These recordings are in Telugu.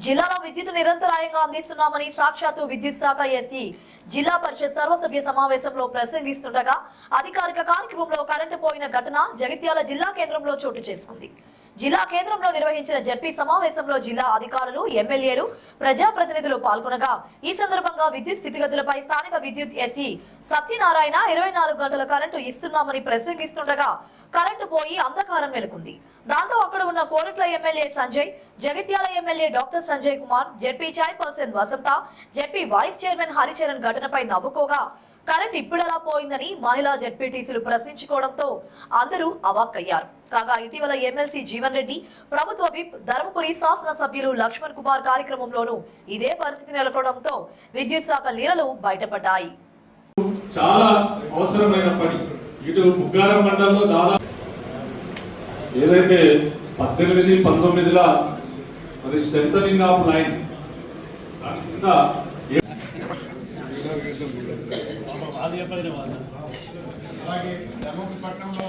జిల్లాలో విద్యుత్ నిరంతరాయంగా అందిస్తున్నామని సాక్షాత్తు విద్యుత్ శాఖ ఎస్ఈ జిల్లా పరిషత్ సర్వసభ్య సమావేశంలో ప్రసంగిస్తుండగా అధికారిక కార్యక్రమంలో కరెంటు పోయిన ఘటన జగిత్యాల జిల్లా కేంద్రంలో చోటు చేసుకుంది. జిల్లా కేంద్రంలో నిర్వహించిన జడ్పీ సమావేశంలో జిల్లా అధికారులు ఎమ్మెల్యేలు ప్రజాప్రతినిధులు పాల్గొనగా ఈ సందర్భంగా విద్యుత్ స్థితిగతులపై స్థానిక విద్యుత్ ఎస్ఈ సత్యనారాయణ ఇరవై నాలుగు గంటల కరెంటు ఇస్తున్నామని ప్రసంగిస్తుండగా కరెంటు పోయి అంధకారం నెలకొంది. దాంతో అక్కడ ఉన్న Koratla MLA Sanjay Jagtial MLA doctor Sanjay Kumar ZP chairperson Vasantha ZP vice chairman Haricharan ఘటనపై నవ్వుకోగా కరెంట్ ఇప్పుడెలా పోయిందని మహిళా జడ్పీటీసీలు ప్రశ్నించుకోవడంతో అందరూ అవాక్కయ్యారు. కాగా ఇటీవల ఎమ్మెల్సీ జీవన్ రెడ్డి ప్రభుత్వ విప్ ధర్మపురి శాసన సభ్యులు లక్ష్మణ్ కుమార్ కార్యక్రమంలోనూ ఇదే పరిస్థితి నెలకొనడంతో విద్యుత్ శాఖ లీలలు బయటపడ్డాయి. చాలా అవసరమైన పని. ఇటు బుగ్గారం మండలంలో దాదాపు ఏదైతే పద్దెనిమిది పంతొమ్మిదిల మరి స్ట్రెంథనింగ్ ఆఫ్ లైన్ దాని కింద అలాగే ధర్మపట్నంలో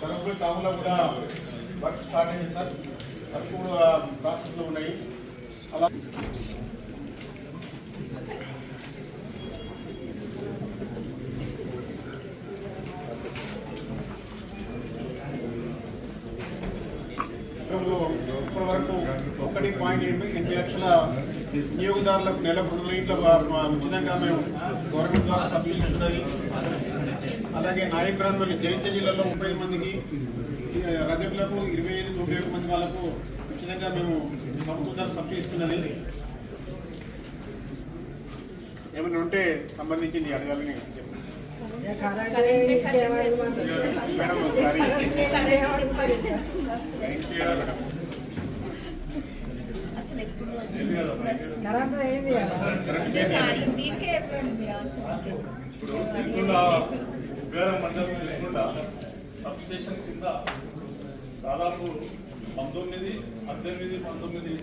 ధర్మపురి టౌన్లో కూడా వర్క్ స్టార్ట్ అయింది సార్ వర్క్ కూడా ప్రాసెస్లో ఉన్నాయి. అలా చట్టంలో ఇప్పటి వరకు ఒకటి పాయింట్ ఎనిమిది లక్షల వినియోగదారులకు నెల రెండు లీట్ల ఉచితంగా మేము గవర్నమెంట్ ద్వారా సబ్సిడీ ఇస్తున్నది అలాగే నాయకురాంధ్రలో జైత్య జిల్లాలో ముప్పై మందికి రజకులకు ఇరవై ఐదు నూట ఏడు మంది వాళ్ళకు ఉచితంగా మేము ప్రభుత్వం ద్వారా సబ్సిడీ ఇస్తున్నది ఏమైనా ఉంటే సంబంధించింది అడగాలని చెప్పండి. మేడం ఒకసారి. కరెంట్ ఇప్పుడు మండలం సబ్ స్టేషన్ కింద దాదాపు పంతొమ్మిది పద్దెనిమిది పంతొమ్మిది